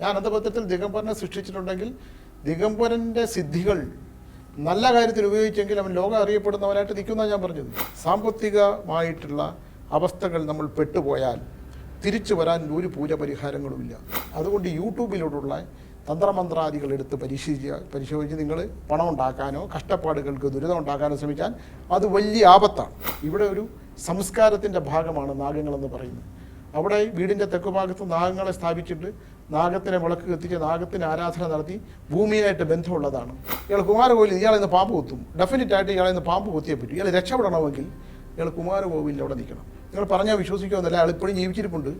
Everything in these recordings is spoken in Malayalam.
ഞാൻ അന്ധപത്രത്തിൽ ദിഗംബരനെ സൃഷ്ടിച്ചിട്ടുണ്ടെങ്കിൽ ദിഗംബരന്റെ സിദ്ധികൾ നല്ല കാര്യത്തിൽ ഉപയോഗിച്ചെങ്കിൽ അവൻ ലോകം അറിയപ്പെടുന്നവനായിട്ട് നിൽക്കുന്ന ഞാൻ പറഞ്ഞത്. സാമ്പത്തികമായിട്ടുള്ള അവസ്ഥകൾ നമ്മൾ പെട്ടുപോയാൽ തിരിച്ചു വരാൻ ഒരു പൂജ പരിഹാരങ്ങളുമില്ല അതുകൊണ്ട് യൂട്യൂബിലൂടെയുള്ള തന്ത്രമന്ത്രാദികൾ എടുത്ത് പരിശീലിച്ച് പരിശോധിച്ച് നിങ്ങൾ പണം ഉണ്ടാക്കാനോ കഷ്ടപ്പാടുകൾക്ക് ദുരിതം ഉണ്ടാക്കാനോ ശ്രമിച്ചാൽ അത് വലിയ ആപത്താണ്. ഇവിടെ ഒരു സംസ്കാരത്തിന്റെ ഭാഗമാണ് നാഗങ്ങളെന്ന് പറയുന്നത്. അവിടെ വീടിന്റെ തെക്ക് ഭാഗത്ത് നാഗങ്ങളെ സ്ഥാപിച്ചിട്ട് നാഗത്തിനെ വിളക്ക് കത്തിച്ച് നാഗത്തിന് ആരാധന നടത്തി ഭൂമിയായിട്ട് ബന്ധമുള്ളതാണ്. ഇയാൾ കുമാരകോവിൽ ഇയാളെ ഇന്ന് പാമ്പ് കുത്തും. ഡെഫിനറ്റ് ആയിട്ട് ഇയാളെ ഇന്ന് പാമ്പ് കുത്തിയേ പറ്റും. ഇയാൾ രക്ഷപ്പെടണമെങ്കിൽ ഇയാൾ കുമാരകോവിലിൽ അവിടെ നിൽക്കണം. നിങ്ങൾ പറഞ്ഞാൽ വിശ്വസിക്കുമെന്നല്ല അയാൾ ഇപ്പോഴും ജീവിച്ചിരിപ്പുണ്ട്.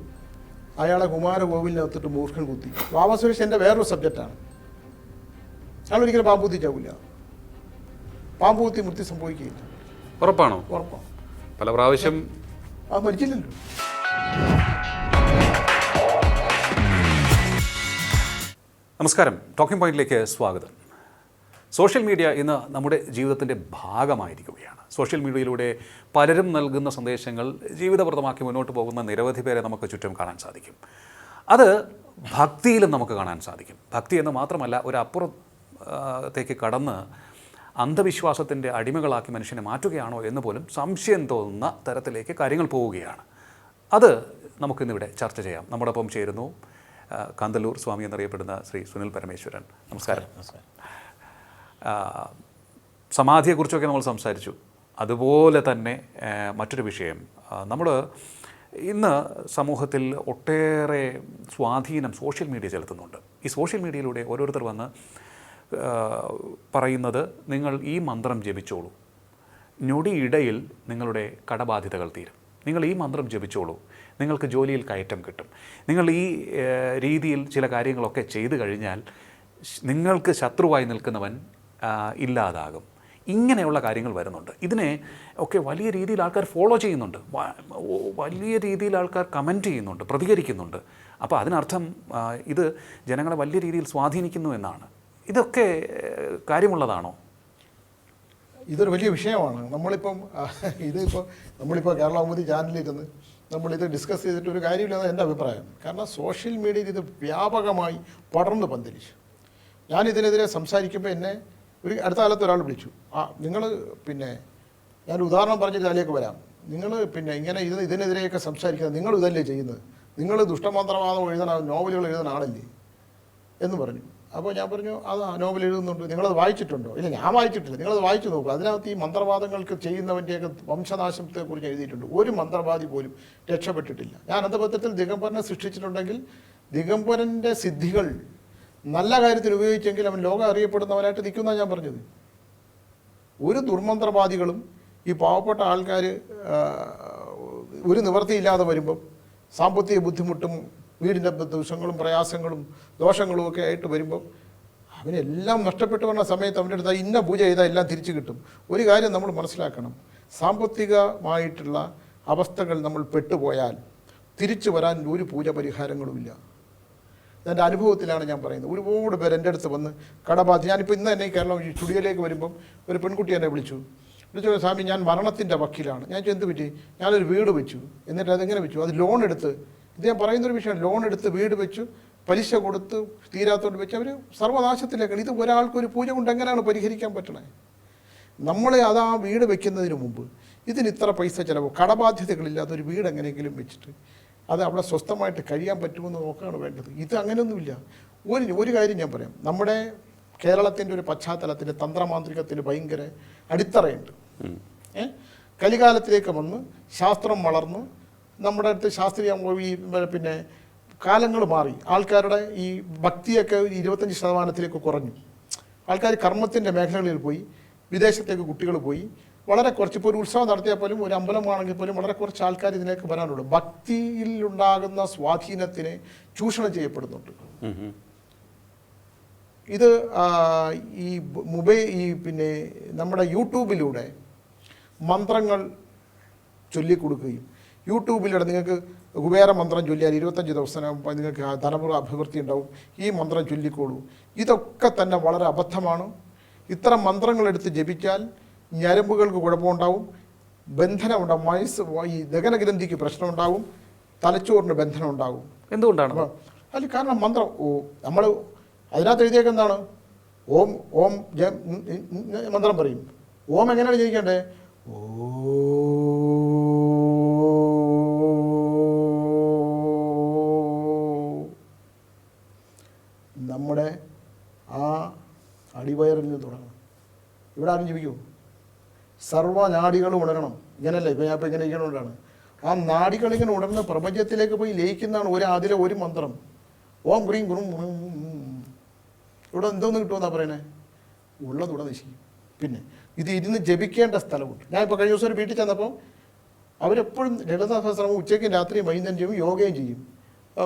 അയാളെ കുമാരകോവിലിനകത്തിട്ട് മൂർഖൻ കുത്തി. വാമസുരേഷ് എന്റെ വേറൊരു സബ്ജക്റ്റാണ് അയാൾ ഒരിക്കലും പാമ്പ് കുത്തിച്ചാവില്ല പാമ്പ് കുത്തി മൃത്യു സംഭവിക്കുകയില്ല. ഉറപ്പാണോ? ഉറപ്പാണ്. പല പ്രാവശ്യം ആ മരിച്ചില്ലല്ലോ. നമസ്കാരം. ടോക്കിംഗ് പോയിന്റിലേക്ക് സ്വാഗതം. സോഷ്യൽ മീഡിയ ഇന്ന് നമ്മുടെ ജീവിതത്തിന്റെ ഭാഗമായിരിക്കുകയാണ്. സോഷ്യൽ മീഡിയയിലൂടെ പലരും നൽകുന്ന സന്ദേശങ്ങൾ ജീവിതപ്രദമാക്കി മുന്നോട്ട് പോകുന്ന നിരവധി പേരെ നമുക്ക് ചുറ്റും കാണാൻ സാധിക്കും. അത് ഭക്തിയിലും നമുക്ക് കാണാൻ സാധിക്കും. ഭക്തി എന്ന് മാത്രമല്ല ഒരു അപ്പുറത്തേക്ക് കടന്ന് അന്ധവിശ്വാസത്തിന്റെ അടിമകളാക്കി മനുഷ്യനെ മാറ്റുകയാണോ എന്ന് പോലും സംശയം തോന്നുന്ന തരത്തിലേക്ക് കാര്യങ്ങൾ പോവുകയാണ്. അത് നമുക്കിന്നിവിടെ ചർച്ച ചെയ്യാം. നമ്മുടെ ഒപ്പം ചേരുന്നു കാന്തല്ലൂർ സ്വാമി എന്നറിയപ്പെടുന്ന ശ്രീ സുനിൽ പരമേശ്വരൻ. നമസ്കാരം. സമാധിയെക്കുറിച്ചൊക്കെ നമ്മൾ സംസാരിച്ചു. അതുപോലെ തന്നെ മറ്റൊരു വിഷയം. നമ്മൾ ഇന്ന് സമൂഹത്തിൽ ഒട്ടേറെ സ്വാധീനം സോഷ്യൽ മീഡിയ ചെലുത്തുന്നുണ്ട്. ഈ സോഷ്യൽ മീഡിയയിലൂടെ ഓരോരുത്തർ വന്ന് പറയുന്നത് നിങ്ങൾ ഈ മന്ത്രം ജപിച്ചോളൂ. ഞൊടിയിടയിൽ നിങ്ങളുടെ കടബാധ്യതകൾ തീരും. നിങ്ങൾ ഈ മന്ത്രം ജപിച്ചോളൂ. നിങ്ങൾക്ക് ജോലിയിൽ കയറ്റം കിട്ടും. നിങ്ങൾ ഈ രീതിയിൽ ചില കാര്യങ്ങളൊക്കെ ചെയ്തു കഴിഞ്ഞാൽ നിങ്ങൾക്ക് ശത്രുവായി നിൽക്കുന്നവൻ ഇല്ലാതാകും. ഇങ്ങനെയുള്ള കാര്യങ്ങൾ വരുന്നുണ്ട്. ഇതിനെ ഒക്കെ വലിയ രീതിയിൽ ആൾക്കാർ ഫോളോ ചെയ്യുന്നുണ്ട്. വലിയ രീതിയിൽ ആൾക്കാർ കമന്റ് ചെയ്യുന്നുണ്ട് പ്രതികരിക്കുന്നുണ്ട്. അപ്പോൾ അതിനർത്ഥം ഇത് ജനങ്ങളെ വലിയ രീതിയിൽ സ്വാധീനിക്കുന്നു എന്നാണ്. ഇതൊക്കെ കാര്യമുള്ളതാണോ? ഇതൊരു വലിയ വിഷയമാണ്. നമ്മളിപ്പം ഇതിപ്പോൾ നമ്മളിപ്പോൾ കേരള കൗമുദി ചാനലിരുന്ന് നമ്മളിത് ഡിസ്കസ് ചെയ്തിട്ട് ഒരു കാര്യമില്ലെന്ന് എന്റെ അഭിപ്രായം. കാരണം സോഷ്യൽ മീഡിയയിൽ ഇത് വ്യാപകമായി പടർന്ന് പന്തലിച്ചു. ഞാനിതിനെതിരെ സംസാരിക്കുമ്പോൾ എന്നെ ഒരു അടുത്ത കാലത്ത് ഒരാൾ വിളിച്ചു. ആ നിങ്ങൾ പിന്നെ ഞാൻ ഉദാഹരണം പറഞ്ഞിട്ട് അതിലേക്ക് വരാം. നിങ്ങൾ പിന്നെ ഇങ്ങനെ ഇത് ഇതിനെതിരെയൊക്കെ സംസാരിക്കുന്നത് നിങ്ങൾ ഇതല്ലേ ചെയ്യുന്നത്? നിങ്ങൾ ദുഷ്ടമന്ത്രവാദം എഴുതണ നോവലുകൾ എഴുതുന്ന ആളല്ലേ? എന്ന് പറഞ്ഞു. അപ്പോൾ ഞാൻ പറഞ്ഞു അത് ആ നോവൽ എഴുതുന്നുണ്ട്. നിങ്ങളത് വായിച്ചിട്ടുണ്ടോ? ഇല്ല ഞാൻ വായിച്ചിട്ടില്ല. നിങ്ങളത് വായിച്ചു നോക്കുക അതിനകത്ത് ഈ മന്ത്രവാദങ്ങൾക്ക് ചെയ്യുന്നവന്റെയൊക്കെ വംശനാശത്തെക്കുറിച്ച് എഴുതിയിട്ടുണ്ട്. ഒരു മന്ത്രവാദി പോലും രക്ഷപ്പെട്ടിട്ടില്ല. ഞാൻ അന്ധപത്രത്തിൽ ദിഗംബരനെ സൃഷ്ടിച്ചിട്ടുണ്ടെങ്കിൽ ദിഗംബരന്റെ സിദ്ധികൾ നല്ല കാര്യത്തിൽ ഉപയോഗിച്ചെങ്കിൽ അവൻ ലോകം അറിയപ്പെടുന്നവനായിട്ട് നിൽക്കുന്ന ഞാൻ പറഞ്ഞത്. ഒരു ദുർമന്ത്രവാദികളും ഈ പാവപ്പെട്ട ആൾക്കാർ ഒരു നിവൃത്തിയില്ലാതെ വരുമ്പം സാമ്പത്തിക ബുദ്ധിമുട്ടും വീടിന്റെ ദിവസങ്ങളും പ്രയാസങ്ങളും ദോഷങ്ങളും ഒക്കെ ആയിട്ട് വരുമ്പം അവനെല്ലാം നഷ്ടപ്പെട്ടു വന്ന സമയത്ത് അവന്റെ അടുത്ത് ഇന്ന പൂജ ചെയ്താൽ എല്ലാം തിരിച്ചു കിട്ടും. ഒരു കാര്യം നമ്മൾ മനസ്സിലാക്കണം. സാമ്പത്തികമായിട്ടുള്ള അവസ്ഥകൾ നമ്മൾ പെട്ടുപോയാൽ തിരിച്ചു വരാൻ ഒരു പൂജ പരിഹാരങ്ങളുമില്ല എന്റെ അനുഭവത്തിലാണ് ഞാൻ പറയുന്നത്. ഒരുപാട് പേർ എന്റെ അടുത്ത് വന്ന് കടബാധ ഞാനിപ്പോൾ ഇന്ന് തന്നെ കേരളം ഈ സ്റ്റുഡിയോയിലേക്ക് വരുമ്പം ഒരു പെൺകുട്ടി എന്നെ വിളിച്ചു. വിളിച്ചു സ്വാമി ഞാൻ മരണത്തിന്റെ വക്കീലാണ്. ഞാൻ എന്ത് പറ്റി? ഞാനൊരു വീട് വെച്ചു. എന്നിട്ട് അതെങ്ങനെ വെച്ചു? അത് ലോൺ എടുത്ത് ഇത് ഞാൻ പറയുന്നൊരു വിഷയം ലോൺ എടുത്ത് വീട് വെച്ചു പലിശ കൊടുത്ത് തീരാത്തോണ്ട് വെച്ച് അവർ സർവനാശത്തിലേക്കാണ് ഇത് ഒരാൾക്ക് ഒരു പൂജ കൊണ്ട് എങ്ങനെയാണ് പരിഹരിക്കാൻ പറ്റണേ? നമ്മളെ അത് ആ വീട് വെക്കുന്നതിന് മുമ്പ് ഇതിന് ഇത്ര പൈസ ചിലവ് കടബാധ്യതകളില്ലാത്ത ഒരു വീട് എങ്ങനെയെങ്കിലും വെച്ചിട്ട് അത് അവിടെ സ്വസ്ഥമായിട്ട് കഴിയാൻ പറ്റുമെന്ന് നോക്കുകയാണ് വേണ്ടത്. ഇത് അങ്ങനെയൊന്നുമില്ല. ഒരു ഒരു കാര്യം ഞാൻ പറയാം. നമ്മുടെ കേരളത്തിന്റെ ഒരു പശ്ചാത്തലത്തിൽ തന്ത്രമാന്ത്രികത്തിന് ഭയങ്കര അടിത്തറയുണ്ട്. ഏ? കലികാലത്തിലേക്ക് വന്ന് ശാസ്ത്രം വളർന്നു നമ്മുടെ അടുത്ത് ശാസ്ത്രീയ ഈ പിന്നെ കാലങ്ങൾ മാറി. ആൾക്കാരുടെ ഈ ഭക്തിയൊക്കെ ഒരു ഇരുപത്തഞ്ച് ശതമാനത്തിലേക്ക് കുറഞ്ഞു. ആൾക്കാർ കർമ്മത്തിന്റെ മേഖലകളിൽ പോയി വിദേശത്തേക്ക് കുട്ടികൾ പോയി. വളരെ കുറച്ച് ഇപ്പോൾ ഒരു ഉത്സവം നടത്തിയാൽ പോലും ഒരു അമ്പലമാണെങ്കിൽ പോലും വളരെ കുറച്ച് ആൾക്കാർ ഇതിലേക്ക് വരാനുള്ളൂ. ഭക്തിയിൽ ഉണ്ടാകുന്ന സ്വാധീനത്തിനെ ചൂഷണം ചെയ്യപ്പെടുന്നുണ്ട്. ഇത് ഈ മൊബൈൽ ഈ പിന്നെ നമ്മുടെ യൂട്യൂബിലൂടെ മന്ത്രങ്ങൾ ചൊല്ലിക്കൊടുക്കുകയും യൂട്യൂബിലൂടെ നിങ്ങൾക്ക് കുബേര മന്ത്രം ചൊല്ലിയാൽ ഇരുപത്തഞ്ച് ദിവസം നിങ്ങൾക്ക് തലമുറ അഭിവൃദ്ധി ഉണ്ടാവും ഈ മന്ത്രം ചൊല്ലിക്കോളൂ ഇതൊക്കെ തന്നെ വളരെ അബദ്ധമാണ് ഇത്തരം മന്ത്രങ്ങളെടുത്ത് ജപിച്ചാൽ ഞരമ്പുകൾക്ക് കുഴപ്പമുണ്ടാവും ബന്ധനമുണ്ടാവും വയസ്സ് ഈ ദഹനഗ്രന്ഥിക്ക് പ്രശ്നമുണ്ടാവും തലച്ചോറിന് ബന്ധനം ഉണ്ടാകും എന്തുകൊണ്ടാണ് അല്ല കാരണം മന്ത്രം ഓ നമ്മൾ അതിനകത്ത് എഴുതിയേക്കെന്താണ് ഓം ഓം മന്ത്രം പറയും ഓം എങ്ങനെയാണ് ജയിക്കേണ്ടത് ഓ അടിവയറിൽ തുടങ്ങണം. ഇവിടെ ആരും ജീവിക്കൂ. സർവനാടികളും ഉണരണം. ഇങ്ങനല്ലേ? ഇപ്പം ഞാൻ ഇപ്പം ഇങ്ങനെ ഇരിക്കണോണ്ടാണ് ആ നാടികൾ ഇങ്ങനെ ഉണർന്ന് പ്രപഞ്ചത്തിലേക്ക് പോയി ലയിക്കുന്നതാണ് ഒരു അതിലെ ഒരു മന്ത്രം. ഓം ഗ്രീം ഉം. ഇവിടെ എന്തോന്ന് കിട്ടുമെന്നാ പറയണേ? ഉള്ളതുട നശിക്കും. പിന്നെ ഇത് ഇരുന്ന് ജപിക്കേണ്ട സ്ഥലമുണ്ട്. ഞാൻ ഇപ്പോൾ കഴിഞ്ഞ ദിവസം ഒരു വീട്ടിൽ ചെന്നപ്പോൾ അവരെപ്പോഴും ലളിത ഉച്ചയ്ക്കും രാത്രിയും വൈകുന്നേരം ചെയ്യും യോഗയും ചെയ്യും.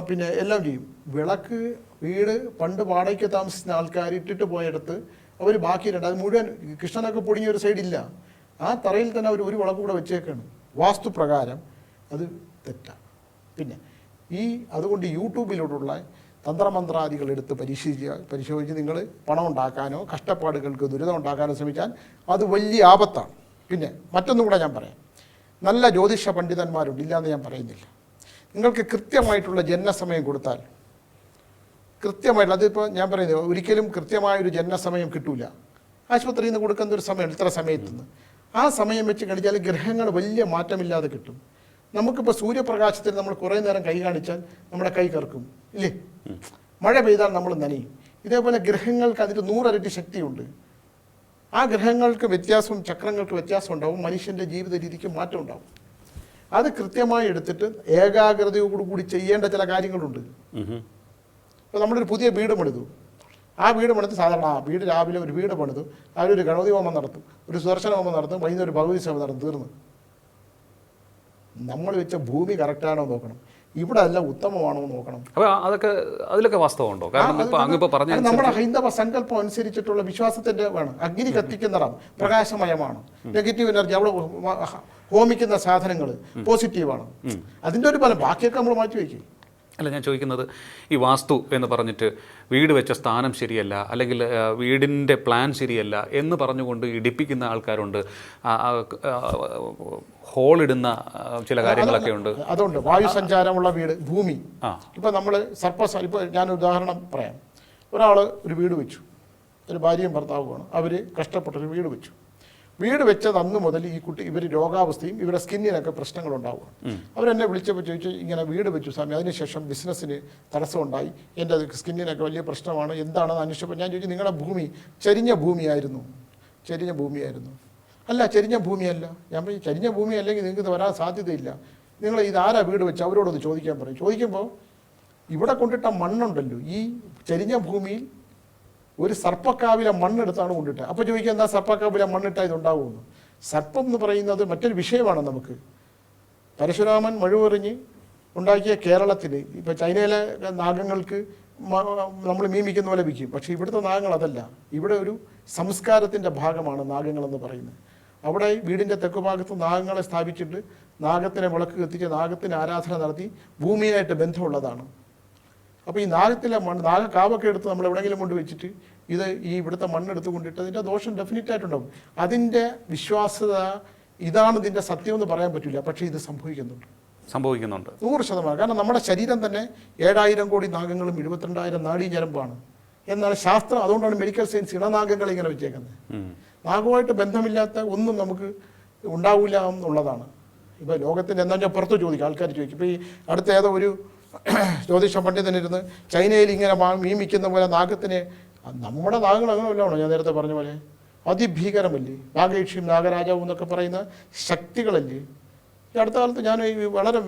പിന്നെ എല്ലാം ചെയ്യും. വിളക്ക് വീട് പണ്ട് വാടകയ്ക്ക് താമസിക്കുന്ന ആൾക്കാർ ഇട്ടിട്ട് പോയടത്ത് അവർ ബാക്കിയിലുണ്ട് അത് മുഴുവൻ കൃഷ്ണനൊക്കെ പൊടിഞ്ഞ ഒരു സൈഡില്ല ആ തറയിൽ തന്നെ അവർ ഒരു വിളക്ക് കൂടെ വെച്ചേക്കാണ്. വാസ്തുപ്രകാരം അത് തെറ്റാണ് പിന്നെ ഈ അതുകൊണ്ട് യൂട്യൂബിലോട്ടുള്ള തന്ത്രമന്ത്രാദികൾ എടുത്ത് പരിശീലിക്കുക പരിശോധിച്ച് നിങ്ങൾ പണം ഉണ്ടാക്കാനോ കഷ്ടപ്പാടുകൾക്ക് ദുരിതം ഉണ്ടാക്കാനോ ശ്രമിച്ചാൽ അത് വലിയ ആപത്താണ്. പിന്നെ മറ്റൊന്നും കൂടെ ഞാൻ പറയാം. നല്ല ജ്യോതിഷ പണ്ഡിതന്മാരുണ്ട്. ഇല്ലാന്ന് ഞാൻ പറയുന്നില്ല. നിങ്ങൾക്ക് കൃത്യമായിട്ടുള്ള ജനനസമയം കൊടുത്താൽ. കൃത്യമായിട്ടുള്ള അതിപ്പോൾ ഞാൻ പറയുന്നത് ഒരിക്കലും കൃത്യമായൊരു ജനനസമയം കിട്ടൂല. ആശുപത്രിയിൽ നിന്ന് കൊടുക്കുന്ന ഒരു സമയം ഇത്ര സമയത്ത് നിന്ന്. ആ സമയം വെച്ച് കഴിഞ്ഞാൽ ഗ്രഹങ്ങൾ വലിയ മാറ്റമില്ലാതെ കിട്ടും. നമുക്കിപ്പോൾ സൂര്യപ്രകാശത്തിൽ നമ്മൾ കുറേ നേരം കൈ കാണിച്ചാൽ നമ്മുടെ കൈ കറക്കും ഇല്ലേ? മഴ പെയ്താൽ നമ്മൾ നനയും. ഇതേപോലെ ഗ്രഹങ്ങൾക്ക് അതിന് നൂറരട്ടി ശക്തിയുണ്ട്. ആ ഗ്രഹങ്ങൾക്ക് വ്യത്യാസവും ചക്രങ്ങൾക്ക് വ്യത്യാസം ഉണ്ടാവും മനുഷ്യന്റെ ജീവിത രീതിക്ക് മാറ്റം ഉണ്ടാവും. അത് കൃത്യമായി എടുത്തിട്ട് ഏകാഗ്രതയോടു കൂടി ചെയ്യേണ്ട ചില കാര്യങ്ങളുണ്ട്. ഇപ്പോൾ നമ്മളൊരു പുതിയ വീട് പണിതു. ആ വീട് പണിത് സാധാരണ ആ വീട് രാവിലെ ഒരു വീട് പണിതു. ഒരു ഗണപതി ഹോമം നടത്തും. ഒരു സുദർശന ഹോമം നടത്തും. വൈകുന്നേരം ഒരു ഭഗവതി സേവ നടത്തും തീർന്നു. നമ്മൾ വെച്ച ഭൂമി കറക്റ്റാണോ നോക്കണം. ഇവിടെ അല്ല ഉത്തമമാണോ നോക്കണം. അപ്പോൾ അതൊക്കെ അതിലൊക്കെ വാസ്തവമുണ്ടോ? കാരണം നമ്മുടെ ഹൈന്ദവ സങ്കല്പം അനുസരിച്ചിട്ടുള്ള വിശ്വാസത്തിന്റെ വേണം. അഗ്നി കത്തിക്കുന്നതാണ് പ്രകാശമയമാണ്. നെഗറ്റീവ് എനർജി അവിടെ ഹോമിക്കുന്ന സാധനങ്ങൾ പോസിറ്റീവാണ്. അതിന്റെ ഒരു ഫലം ബാക്കിയൊക്കെ നമ്മൾ മാറ്റി വയ്ക്കും. അല്ല ഞാൻ ചോദിക്കുന്നത് ഈ വാസ്തു എന്ന് പറഞ്ഞിട്ട് വീട് വെച്ച സ്ഥാനം ശരിയല്ല അല്ലെങ്കിൽ വീടിന്റെ പ്ലാൻ ശരിയല്ല എന്ന് പറഞ്ഞുകൊണ്ട് ഇടിപ്പിക്കുന്ന ആൾക്കാരുണ്ട്. ഹോളിടുന്ന ചില കാര്യങ്ങളൊക്കെ ഉണ്ട്. അതുകൊണ്ട് വായു സഞ്ചാരമുള്ള വീട് ഭൂമി. ഇപ്പൊ നമ്മൾ സർപ്പസ് ഇപ്പോൾ ഞാൻ ഉദാഹരണം പറയാം. ഒരാൾ ഒരു വീട് വെച്ചു. ഒരു ഭാര്യയും ഭർത്താവുമാണ്. അവർ കഷ്ടപ്പെട്ടൊരു വീട് വെച്ചു. വീട് വെച്ചത് അന്ന് മുതൽ ഈ കുട്ടി ഇവർ രോഗാവസ്ഥയും ഇവരുടെ സ്കിന്നിനൊക്കെ പ്രശ്നങ്ങളുണ്ടാവുക. അവരെന്നെ വിളിച്ചപ്പോൾ ചോദിച്ചു ഇങ്ങനെ വീട് വെച്ചു സ്വാമി അതിനുശേഷം ബിസിനസ്സിന് തടസ്സമുണ്ടായി. എന്റെ സ്കിന്നിനൊക്കെ വലിയ പ്രശ്നമാണ് എന്താണെന്ന് അന്വേഷിച്ചപ്പോൾ ഞാൻ ചോദിച്ചു നിങ്ങളുടെ ഭൂമി ചരിഞ്ഞ ഭൂമിയായിരുന്നു. ചരിഞ്ഞ ഭൂമിയായിരുന്നു. അല്ല ചരിഞ്ഞ ഭൂമിയല്ല. ഞാൻ പറഞ്ഞു ചരിഞ്ഞ ഭൂമി അല്ലെങ്കിൽ നിങ്ങൾക്ക് വരാൻ സാധ്യതയില്ല. നിങ്ങൾ ഇത് ആരാ വീട് വെച്ച് അവരോടൊന്ന് ചോദിക്കാൻ പറയും. ചോദിക്കുമ്പോൾ ഇവിടെ കൊണ്ടിട്ട മണ്ണുണ്ടല്ലോ ഈ ചരിഞ്ഞ ഭൂമിയിൽ ഒരു സർപ്പക്കാവിലെ മണ്ണെടുത്താണ് കൊണ്ടിട്ട്. അപ്പോൾ ചോദിക്കുക എന്താ സർപ്പക്കാവിലെ മണ്ണിട്ടാൽ ഇതുണ്ടാവുമെന്ന്? സർപ്പം എന്ന് പറയുന്നത് മറ്റൊരു വിഷയമാണ് നമുക്ക്. പരശുരാമൻ മഴുവെറിഞ്ഞ് ഉണ്ടാക്കിയ കേരളത്തിൽ ഇപ്പോൾ ചൈനയിലെ നാഗങ്ങൾക്ക് നമ്മൾ മീമിക്കുന്ന പോലെ വിൽക്കും. പക്ഷേ ഇവിടുത്തെ നാഗങ്ങൾ അതല്ല. ഇവിടെ ഒരു സംസ്കാരത്തിന്റെ ഭാഗമാണ് നാഗങ്ങളെന്ന് പറയുന്നത്. അവിടെ വീടിന്റെ തെക്ക് ഭാഗത്ത് നാഗങ്ങളെ സ്ഥാപിച്ചിട്ട് നാഗത്തിനെ വിളക്ക് കത്തിച്ച് നാഗത്തിന് ആരാധന നടത്തി ഭൂമിയായിട്ട് ബന്ധമുള്ളതാണ്. അപ്പോൾ ഈ നാഗത്തിലെ മണ്ണ് നാഗക്കാവൊക്കെ എടുത്ത് നമ്മൾ എവിടെയെങ്കിലും കൊണ്ട് വെച്ചിട്ട് ഇത് ഈ ഇവിടുത്തെ മണ്ണെടുത്ത് കൊണ്ടിട്ട് അതിന്റെ ദോഷം ഡെഫിനറ്റ് ആയിട്ടുണ്ടാവും. അതിന്റെ വിശ്വാസത ഇതാണ് ഇതിന്റെ സത്യം എന്ന് പറയാൻ പറ്റില്ല. പക്ഷേ ഇത് സംഭവിക്കുന്നുണ്ട്. സംഭവിക്കുന്നുണ്ട്. നൂറ് ശതമാനം. കാരണം നമ്മുടെ ശരീരം തന്നെ ഏഴായിരം കോടി നാഗങ്ങളും എഴുപത്തിരണ്ടായിരം നാഡീഞരമ്പാണ് എന്നാൽ ശാസ്ത്രം അതുകൊണ്ടാണ് മെഡിക്കൽ സയൻസ് ഇണനാഗങ്ങൾ ഇങ്ങനെ വെച്ചേക്കുന്നത്. നാഗവുമായിട്ട് ബന്ധമില്ലാത്ത ഒന്നും നമുക്ക് ഉണ്ടാവില്ല എന്നുള്ളതാണ്. ഇപ്പോൾ ലോകത്തിന്റെ എന്താ പുറത്ത് ചോദിക്കും ആൾക്കാർ ചോദിക്കും. ഇപ്പോൾ ഈ അടുത്ത ഏതോ ഒരു ജ്യോതിഷ പണ്ഡിതനിരുന്ന് ചൈനയിൽ ഇങ്ങനെ മീമിക്കുന്ന പോലെ നാഗത്തിനെ നമ്മുടെ നാഗങ്ങൾ അങ്ങനെ വല്ലതാണോ ഞാൻ നേരത്തെ പറഞ്ഞ പോലെ? അതിഭീകരമല്ലേ? നാഗേക്ഷിയും നാഗരാജാവും എന്നൊക്കെ പറയുന്ന ശക്തികളല്ലേ? ഈ അടുത്ത കാലത്ത് ഞാൻ ഈ വളരെ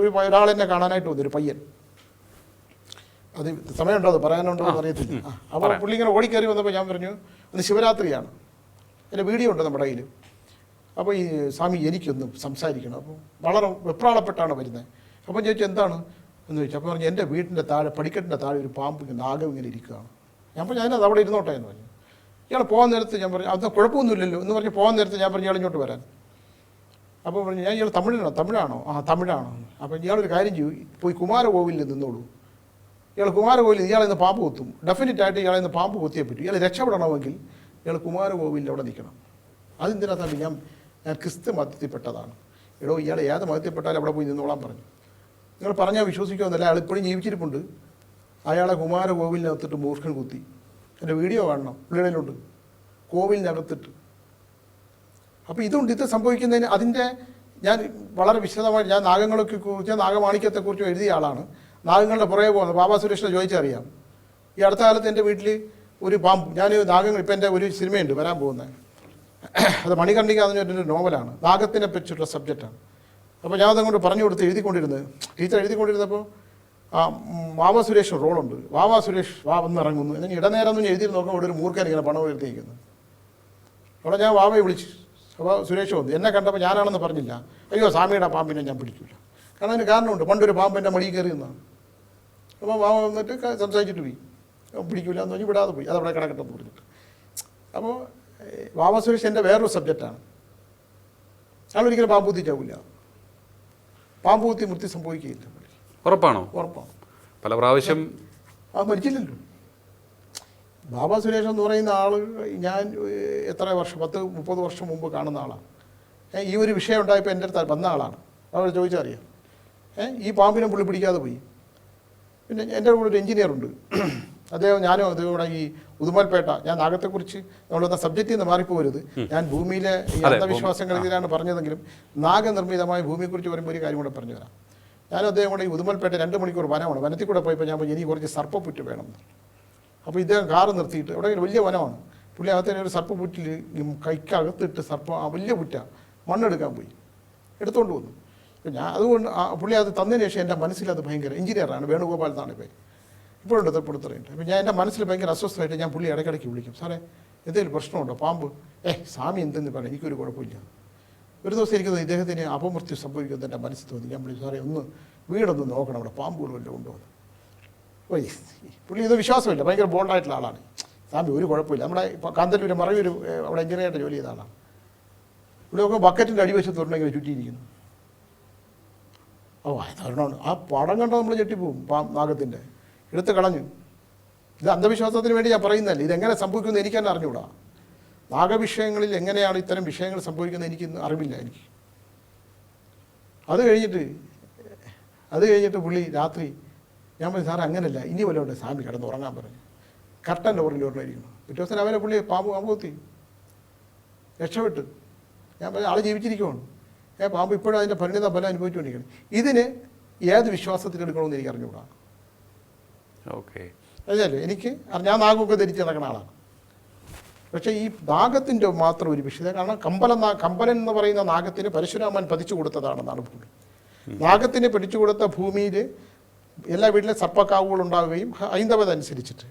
ഒരു ഒരാളെന്നെ കാണാനായിട്ട് വന്നു ഒരു പയ്യൻ. അത് സമയമുണ്ടോ അത്? പറയാനുണ്ടോ എന്ന് അറിയത്തില്ല. അപ്പോൾ പുള്ളി ഇങ്ങനെ ഓടിക്കയറി വന്നപ്പോൾ ഞാൻ പറഞ്ഞു ഇന്ന് ശിവരാത്രിയാണ്. എന്റെ വീഡിയോ ഉണ്ട് നമ്മുടെ കയ്യിൽ അപ്പോൾ ഈ സ്വാമി എനിക്കൊന്നും സംസാരിക്കണം. അപ്പോൾ വളരെ വെപ്രാളപ്പെട്ടാണ് വരുന്നത്. അപ്പം ചോദിച്ചു എന്താണ്? എന്ന് ചോദിച്ചു. അപ്പോൾ പറഞ്ഞു എന്റെ വീടിന്റെ താഴെ പടിക്കെട്ടിന്റെ താഴെ ഒരു പാമ്പ് ഇങ്ങനെ നാഗം ഇങ്ങനെ ഇരിക്കുകയാണ്. ഞാൻ പറഞ്ഞു അതിനകത്ത് അവിടെ ഇരുന്നോട്ടെ എന്ന് പറഞ്ഞു. ഇയാൾ പോകാൻ നേരത്ത് ഞാൻ പറഞ്ഞു അത് കുഴപ്പമൊന്നുമില്ലല്ലോ എന്ന് പറഞ്ഞ് പോകാൻ നേരത്ത് ഞാൻ പറഞ്ഞു ഇയാൾ ഇങ്ങോട്ട് വരാൻ. അപ്പോൾ പറഞ്ഞു ഞാൻ ഇയാൾ തമിഴാണോ തമിഴാണോ? ആ തമിഴാണോ. അപ്പോൾ ഇയാളൊരു കാര്യം ചെയ്യും പോയി കുമാരകോവിലിൽ നിന്നോളൂ. ഇയാൾ കുമാരകോവിലിൽ ഇയാൾ ഇന്ന് പാമ്പ് കൊത്തും. ഡെഫിനറ്റ് ആയിട്ട് ഇയാളെ ഇന്ന് പാമ്പ് കൊത്തിയേ പറ്റും. ഇയാൾ രക്ഷപ്പെടണമെങ്കിൽ ഇയാൾ കുമാരകോവിലിൽ അവിടെ നിൽക്കണം. അതെന്തിനകത്താണ് ഞാൻ ഞാൻ ക്രിസ്തു മതത്തിൽപ്പെട്ടതാണ്. എടോ ഇയാൾ ഏത് മതത്തിൽപ്പെട്ടാലും അവിടെ പോയി നിന്നോളാൻ പറഞ്ഞു. നിങ്ങൾ പറഞ്ഞാൽ വിശ്വസിക്കുമെന്നല്ല. അയാൾ ഇപ്പോഴും ജീവിച്ചിരിപ്പുണ്ട്. അയാളെ കുമാര കുമാരകോവിലിനകത്തിട്ട് മൂർഖൻ കുത്തി. എന്റെ വീഡിയോ കാണണം. പുള്ളിയിലുണ്ട് കോവിലിനകത്തിട്ട്. അപ്പോൾ ഇതുണ്ട് ഇത് സംഭവിക്കുന്നതിന് അതിന്റെ ഞാൻ വളരെ വിശദമായി ഞാൻ നാഗങ്ങളൊക്കെ കുറിച്ച് നാഗമാണിക്യത്തെക്കുറിച്ചും എഴുതിയ ആളാണ്. നാഗങ്ങളുടെ പുറകെ പോകുന്നത് ബാബാ സുരേഷിനെ ചോദിച്ചറിയാം. ഈ അടുത്ത കാലത്ത് എന്റെ വീട്ടിൽ ഒരു പാമ്പ് ഞാൻ നാഗങ്ങൾ ഇപ്പം എന്റെ ഒരു സിനിമയുണ്ട് വരാൻ പോകുന്നത്. അത് മണികണ്ണിക എന്ന് പറഞ്ഞൊരു നോവലാണ് നാഗത്തിനെ പറ്റിയിട്ടുള്ള സബ്ജക്റ്റാണ് അപ്പോൾ ഞാൻ അതങ്ങോട്ട് പറഞ്ഞു കൊടുത്ത് എഴുതിക്കൊണ്ടിരുന്നത്. ടീച്ചർ എഴുതിക്കൊണ്ടിരുന്നപ്പോൾ ആ വാവ സുരേഷ് റോളുണ്ട്. വാവ സുരേഷ് വാ വന്നിറങ്ങുന്നു. എന്നെ ഇടനേരം എന്ന് എഴുതി നോക്കുമ്പോൾ ഇവിടെ ഒരു മൂർഖൻ ഇങ്ങനെ പണം എഴുതിയിരിക്കുന്നു അവിടെ ഞാൻ വാവയെ വിളിച്ചു അപ്പോൾ സുരേഷ് വന്നു. എന്നെ കണ്ടപ്പോൾ ഞാനാണെന്ന് പറഞ്ഞില്ല. അയ്യോ സ്വാമിയുടെ പാമ്പിനെ ഞാൻ പിടിച്ചില്ല. കാരണം അതിന് കാരണമുണ്ട്. പണ്ടൊരു പാമ്പിന്റെ മടി മടിയിൽ കയറി നിന്നാണ്. അപ്പോൾ വാവ വന്നിട്ട് സംസാരിച്ചിട്ട് പോയി. പിടിക്കില്ല എന്ന് പറഞ്ഞ് വിടാതെ പോയി. അതവിടെ കിടക്കട്ടെ പറഞ്ഞിട്ട്. അപ്പോൾ വാവ സുരേഷ് എന്റെ വേറൊരു സബ്ജക്റ്റാണ്. അയാൾ ഒരിക്കലും പാമ്പ് കുത്തിച്ചാവില്ല പാമ്പ് കുത്തി മൃത്യു സംഭവിക്കുകയില്ല. ഉറപ്പാണോ? ഉറപ്പാണ്. പല പ്രാവശ്യം ആ മരിച്ചില്ലല്ലോ. ബാബ സുരേഷ് എന്ന് പറയുന്ന ആൾ ഞാൻ എത്ര വർഷം പത്ത് മുപ്പത് വർഷം മുമ്പ് കാണുന്ന ആളാണ്. ഈ ഒരു വിഷയം ഉണ്ടായപ്പോൾ എന്റെ അടുത്ത് വന്ന ആളാണ്. അവർ ചോദിച്ചറിയാം. ഏഹ് ഈ പാമ്പിനെ പുള്ളി പിടിക്കാതെ പോയി. പിന്നെ എന്റെ കൂടെ ഒരു എഞ്ചിനീയർ ഉണ്ട് അദ്ദേഹം ഞാനും അതുകൂടെ കൂടെ ഈ ഉദുമൽപേട്ട ഞാൻ നാഗത്തെക്കുറിച്ച് വന്ന സബ്ജക്റ്റിൽ നിന്ന് മാറിപ്പോരുത് ഞാൻ ഭൂമിയിലെ ഈ അന്ധവിശ്വാസങ്ങൾക്കെതിരാണ് പറഞ്ഞതെങ്കിലും നാഗനിർമ്മിതമായ ഭൂമിയെക്കുറിച്ച് പറയുമ്പോൾ ഒരു കാര്യം കൂടെ പറഞ്ഞു തരാം. ഞാനും അദ്ദേഹം കൂടെ ഈ ഉദുമൽപേട്ട രണ്ട് മണിക്കൂർ വനമാണ്. വനത്തിൽ കൂടെ പോയപ്പോൾ ഞാൻ ഇനി എനിക്ക് കുറച്ച് സർപ്പപ്പുറ്റ് വേണം. അപ്പോൾ ഇദ്ദേഹം കാറ് നിർത്തിയിട്ട് അവിടെ വലിയ വനമാണ്. പുള്ളി അകത്തേനെ ഒരു സർപ്പപ്പുറ്റിൽ കൈക്കകത്തിട്ട് സർപ്പം ആ വലിയ പുറ്റ മണ്ണെടുക്കാൻ പോയി. എടുത്തുകൊണ്ട് വന്നു. ഞാൻ അതുകൊണ്ട് ആ പുള്ളി അത് തന്നതിന് ശേഷം എന്റെ മനസ്സിൽ അത് ഭയങ്കര എഞ്ചിനീയറാണ് വേണുഗോപാൽ എന്നാണ് പേര് ഇപ്പോഴുണ്ട് തൃപ്പുറത്തുണ്ട് അപ്പോൾ ഞാൻ എന്റെ മനസ്സിൽ ഭയങ്കര അസ്വസ്ഥമായിട്ട് ഞാൻ പുള്ളി ഇടയ്ക്കിടയ്ക്ക് വിളിക്കും. സാറേ എന്തെങ്കിലും പ്രശ്നമുണ്ടോ? പാമ്പ്? ഏ സ്വാമി എന്തെന്ന് പറയാം? എനിക്കൊരു കുഴപ്പമില്ല. ഒരു ദിവസം എനിക്കത് ഇദ്ദേഹത്തിന് അപമൃത്യു സംഭവിക്കുന്നത് എന്റെ മനസ്സിൽ തോന്നി. ഞാൻ വിളിച്ചു സാറേ ഒന്ന് വീടൊന്ന് നോക്കണം അവിടെ. പാമ്പുകൾ വല്ലതും ഉണ്ടോ? ഓയ് പുള്ളി ഇത് വിശ്വാസമില്ല. ഭയങ്കര ബോൾഡായിട്ടുള്ള ആളാണ്. സ്വാമി ഒരു കുഴപ്പമില്ല. നമ്മുടെ ഇപ്പോൾ കാന്തല്ലൂർ മറയൂർ ഏഹ്, അവിടെ എഞ്ചിനീയറുടെ ജോലി ചെയ്ത ആളാണ്. നോക്കുമ്പോൾ ബക്കറ്റിന്റെ അടിവശത്ത് ഒരെണ്ണം ചുറ്റിയിരിക്കുന്നു. ഓ അതാണ് ആ പടം കണ്ടാൽ നമ്മൾ ഞെട്ടിപ്പോവും പാ നാഗത്തിന്റെ. എടുത്ത് കളഞ്ഞു. ഇത് അന്ധവിശ്വാസത്തിന് വേണ്ടി ഞാൻ പറയുന്നതല്ല. ഇതെങ്ങനെ സംഭവിക്കുമെന്ന് എനിക്ക് തന്നെ അറിഞ്ഞുകൂടാ. നാഗവിഷയങ്ങളിൽ എങ്ങനെയാണ് ഇത്തരം വിഷയങ്ങൾ സംഭവിക്കുന്നത് എനിക്ക് അറിവില്ല എനിക്ക്. അത് കഴിഞ്ഞിട്ട് അത് കഴിഞ്ഞിട്ട് പുള്ളി രാത്രി ഞാൻ പറഞ്ഞു സാറേ അങ്ങനല്ല. ഇനി വല്ല ഉണ്ട്? സ്വാമി കിടന്ന് ഉറങ്ങാൻ പറഞ്ഞു. കർട്ടന്റെ പുറകിൽ ഉറങ്ങിയിരിക്കുന്നു പിറ്റേ ദിവസം അവരെ പുള്ളി പാമ്പ് പാമ്പ് കുത്തി. രക്ഷപ്പെട്ടു. ഞാൻ പറഞ്ഞു ആൾ ജീവിച്ചിരിക്കുവാണ്. ഏ പാമ്പ് ഇപ്പോഴും അതിന്റെ പരിണിത ഫലം അനുഭവിച്ചുകൊണ്ടിരിക്കണം ഇതിന് ഏത് വിശ്വാസത്തിൽ എടുക്കണമെന്ന് എനിക്ക് അറിഞ്ഞുകൂടാ. ഓക്കെ. എനിക്ക് ഞാൻ നാഗമൊക്കെ ധരിച്ച് നടക്കുന്ന ആളാണ്. പക്ഷേ ഈ നാഗത്തിന്റെ മാത്രം ഒരു വിഷയം. കാരണം കമ്പലൻ കമ്പലൻ എന്ന് പറയുന്ന നാഗത്തിന് പരശുരാമൻ പതിച്ചു കൊടുത്തതാണെന്നാണ് ഭൂമി. നാഗത്തിന് പിടിച്ചു കൊടുത്ത ഭൂമിയിൽ എല്ലാ വീട്ടിലും സർപ്പക്കാവുകൾ ഉണ്ടാവുകയും ഹൈന്ദവത അനുസരിച്ചിട്ട്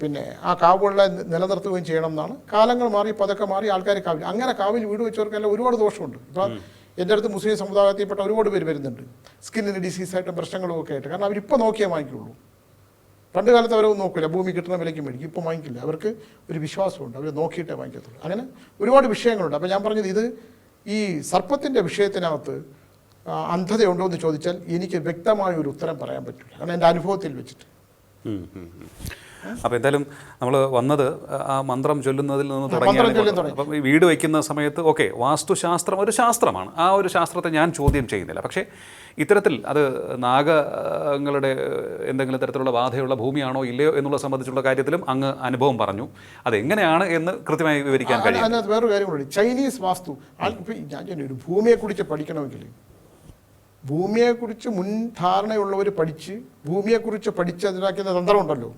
പിന്നെ ആ കാവുകളെ നിലനിർത്തുകയും ചെയ്യണം എന്നാണ്. കാലങ്ങൾ മാറി പതൊക്കെ മാറി ആൾക്കാർ കാവിൽ അങ്ങനെ കാവിൽ വീട് വെച്ചവർക്കെല്ലാം ഒരുപാട് ദോഷമുണ്ട്. ഇപ്പം എന്റെ അടുത്ത് മുസ്ലിം സമുദായത്തിൽപ്പെട്ട ഒരുപാട് പേര് വരുന്നുണ്ട്. സ്കിന്നിന് ഡിസീസായിട്ടും പ്രശ്നങ്ങളും ഒക്കെ ആയിട്ട്. കാരണം അവരിപ്പോൾ നോക്കിയേ വാങ്ങിക്കുള്ളൂ. പണ്ട് കാലത്ത് അവരൊന്നും നോക്കില്ല. ഭൂമി കിട്ടുന്ന വിലയ്ക്ക് മേടിക്കും. ഇപ്പോൾ വാങ്ങിക്കില്ല. അവർക്ക് ഒരു വിശ്വാസമുണ്ട്. അവർ നോക്കിയിട്ടേ വാങ്ങിക്കത്തുള്ളൂ. അങ്ങനെ ഒരുപാട് വിഷയങ്ങളുണ്ട്. അപ്പോൾ ഞാൻ പറഞ്ഞത് ഇത് ഈ സർപ്പത്തിന്റെ വിഷയത്തിനകത്ത് അന്ധതയുണ്ടോ എന്ന് ചോദിച്ചാൽ എനിക്ക് വ്യക്തമായ ഒരു ഉത്തരം പറയാൻ പറ്റില്ല. കാരണം എന്റെ അനുഭവത്തിൽ വെച്ചിട്ട്. അപ്പോൾ എന്തായാലും നമ്മൾ വന്നത് ആ മന്ത്രം ചൊല്ലുന്നതിൽ നിന്ന് തുടങ്ങി. തുടങ്ങിയാണ് അപ്പം ഈ വീട് വയ്ക്കുന്ന സമയത്ത് ഓക്കെ വാസ്തുശാസ്ത്രം ഒരു ശാസ്ത്രമാണ്. ആ ഒരു ശാസ്ത്രത്തെ ഞാൻ ചോദ്യം ചെയ്യുന്നില്ല. പക്ഷേ ഇത്തരത്തിൽ അത് നാഗങ്ങളുടെ എന്തെങ്കിലും തരത്തിലുള്ള ബാധയുള്ള ഭൂമിയാണോ ഇല്ലയോ എന്നുള്ള സംബന്ധിച്ചുള്ള കാര്യത്തിലും അങ്ങ് അനുഭവം പറഞ്ഞു. അതെങ്ങനെയാണ് എന്ന് കൃത്യമായി വിവരിക്കാൻ കഴിയും. അതിനകത്ത് വേറൊരു കാര്യം കൂടി. ചൈനീസ് വാസ്തു ഞാൻ ഒരു ഭൂമിയെക്കുറിച്ച് പഠിക്കണമെങ്കിൽ ഭൂമിയെക്കുറിച്ച് മുൻ ധാരണയുള്ളവർ പഠിച്ച് ഭൂമിയെക്കുറിച്ച് പഠിച്ച് അതിനാക്കുന്ന തന്ത്രമുണ്ടല്ലോ.